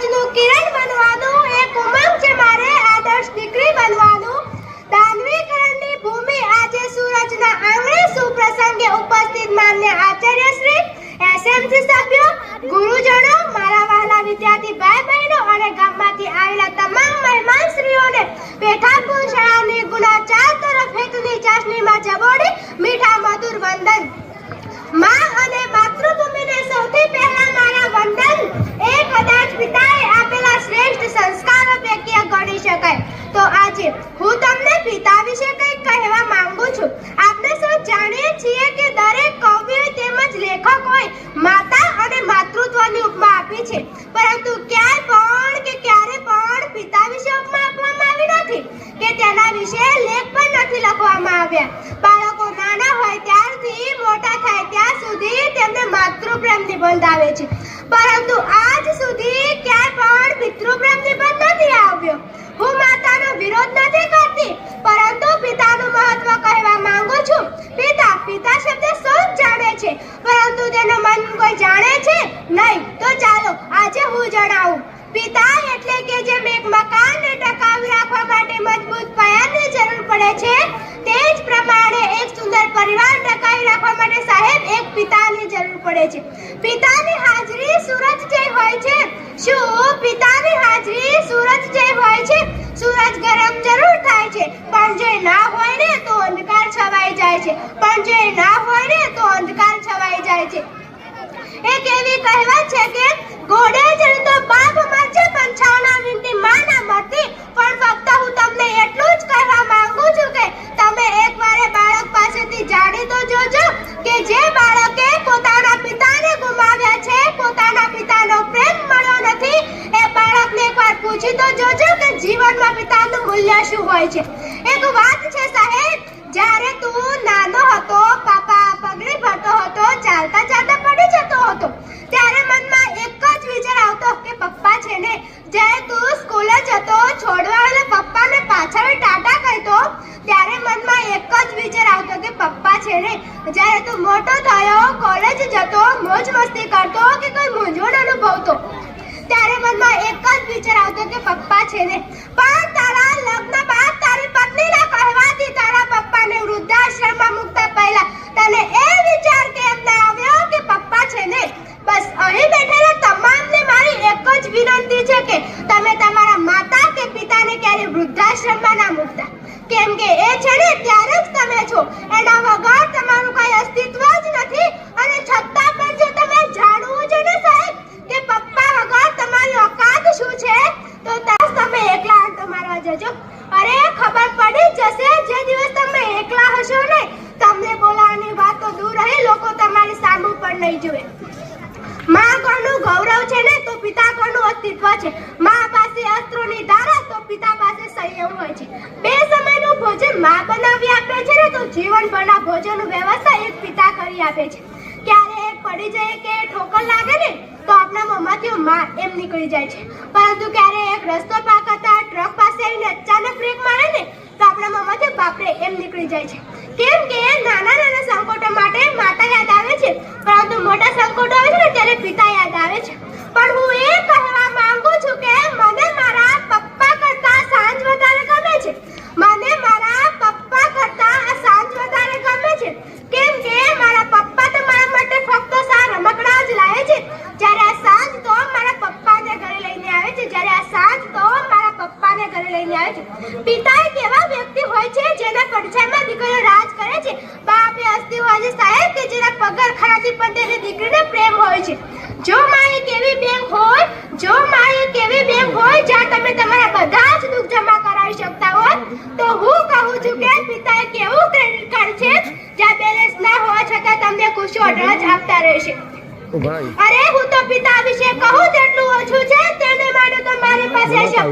સૂરજનું કિરણ બનવાનું એક ઉમંગ છે મારે આદર્શ દીકરી બનવાનું. આજે હું તમને પિતા વિશે કંઈક કહેવા માંગુ છું. આપણે સૌ જાણીએ છીએ કે દરેક કવિ તેમજ લેખકોએ માતા અને માતૃત્વની ઉપમા આપી છે. પરંતુ ક્યાંય પણ કે ક્યારે પણ પિતા વિશે ઉપમા આપવામાં આવી નથી. કે તેના વિશે લેખ પણ નથી લખવામાં આવ્યા. બાળકો નાના હોય ત્યારથી મોટા થાય ત્યાં સુધી તેમને માતૃપ્રેમ નિબંધ આવે છે. પરંતુ આજ સુધી ક્યાંય પણ પિતૃપ્રેમ નિબંધ નથી આવ્યો. વિરોધ નથી કરતી, પરંતુ પિતાનું મહત્વ કહેવા માંગુ છું. પિતા પિતા શબ્દ સૌ જાણે છે, પરંતુ તેનું મન કોઈ જાણે છે નહીં. તો ચાલો, આજે હું જણાવું. પિતા એટલે કે જેમ એક મકાનને ટકાવી રાખવા માટે મજબૂત પાયાની જરૂર પડે છે, તે જ પ્રમાણે એક સુંદર પરિવાર ટકાવી રાખવા માટે સાહેબ એક પિતાની જરૂર પડે છે પિતાની હાજરી સૂરજ જેવી હોય છે શું પિતાની હાજરી સૂરજ જેવી હોય છે સૂરજ ગરમ જરૂર થાય છે પણ જે ના હોય ને તો અંધકાર છવાઈ જાય છે પણ જે ના હોય ને તો અંધકાર છવાઈ જાય છે એક એવી કહેવત છે કે ઘોડે ચડતો બાપ મરશે પણ છાણા વીંટી માં ના મરતી પણ ફક્ત હું તમને એટલું જ કહેવા માંગુ છું કે તમે એકવારે બાળક પાસેથી જાણી તો જોજો કે જે બાળકે પોતાના પિતાને ગુમાવ્યા છે પોતાના પિતાનો પ્રેમ મળ્યો નથી એ બાળકને એકવાર પૂછી તો જોજો કે જીવનમાં પિતાનું મૂલ્ય શું હોય છે. એક વાત છે સાહેબ. જ્યારે તું નાનો હતો, પાપા પગડી ભરતો હતો, ચાલતા ચાલતા પડી જતો હતો, ત્યારે મનમાં એક જ વિચાર આવતો કે પપ્પા છે ને, જ્યારે તું સ્કૂલે જતો છોડવા એટલે પપ્પાને પાછળ ટાટા કહેતો, ત્યારે મનમાં એક જ વિચાર આવતો કે પપ્પા છે ને, જ્યારે તું મોટો થયો, કોલેજ જતો, મોજ મસ્તી કરતો કે કોઈ મૂંઝવણ અનુભવતો. ત્યારે મનમાં એક જ વિચાર આવતો કે પપ્પા છે ને પણ તારા લગ્ન બાદ તારી પત્નીના કહેવાથી તારા પપ્પાને વૃદ્ધાશ્રમમાં મૂકતા પહેલા તને એ વિચાર કેમ ના આવ્યો કે પપ્પા છે ને બસ અહીં બેઠેલા તમામને મારી એક જ વિનંતી છે કે તમે તમારા માતા કે પિતાને ક્યારે મૂકતા કેમ કે એ છે ને ત્યારે જ તમે છો. એના વગર તમારું કઈ અસ્તિત્વ જ નથી. અને છતાં પણ જો તમે જાણવું છે ને સાહેબ, કે પપ્પા વગર તમારી ઓકાત શું છે, તો તાસ તમે એકલા આંટો જજો. અરે, ખબર પડી જશે જે દિવસ તમે એકલા હશો ને, તમને બોલાવાની વાત તો દૂર રહી, લોકો તમારી સામું પણ નહીં જુએ. માં કોનું ગૌરવ છે ને, તો પિતા કોનું અસ્તિત્વ છે માં પાસે અસ્ત્રોની ધારા તો પિતા પાસે સંયમ હોય છે બે સમયનું ભોજનમાં બનાવી આપે છે ને તો જીવનભરના ભોજનનો વ્યવસ્થા એક પિતા કરી આપે છે. ક્યારે પડી જાય કે ઠોકર લાગે ને, તો આપણા મોંમાંથી માં એમ નીકળી જાય છે. પરંતુ ક્યારેક રસ્તો પાકતા ટ્રક પાસે અચાનક બ્રેક મારે ને, તો આપણા મોંમાંથી બાપરે એમ નીકળી જાય છે. કેમ કે નાના નાના સંકટો માટે માતા યાદ આવે છે પરંતુ મોટા સંકટો આવે છે ને ત્યારે પિતા યાદ આવે છે પણ હું એ કહેવા માંગુ છું કે મને મારા પપ્પા કરતા સાંજ વધારે ગમે છે મને મારા પપ્પા કરતા આ સાંજ વધારે ગમે છે કેમ કે મારા પપ્પા તો મારા માટે ફક્ત સા રમકડા જ લાવે છે જ્યારે આ સાંજ તો મારા પપ્પાને ઘરે લઈને આવે છે જ્યારે આ સાંજ તો મારા પપ્પાને ઘરે લઈને આવે છે પિતા એક એવા વ્યક્તિ હોય છે જેના પડછાયામાં દીકરીઓ રાજ કરે છે બાપ એ હસ્તી હોય છે સાહેબ કે જેના પગાર ખરાથી પણ તેની દીકરીને પ્રેમ હોય છે જો માં એક એવી બેંક હોય જો માં એક એવી બેંક હોય જ્યાં તમે તમારા બધા જ દુઃખ જમા કરાવી શકતા હોય તો હું કહું પિતાએ કે પિતા એક એવું ક્રેડિટ કાર્ડ છે જ્યાં બેલેન્સ ના હોવા છતાં તમને ખુશી ઓર્ડર જ આપતા રહેશે. અરે હું તો પિતા વિશે કહું તેટલું ઓછું છે? તેને માટે તો મારી પાસે શબ્દ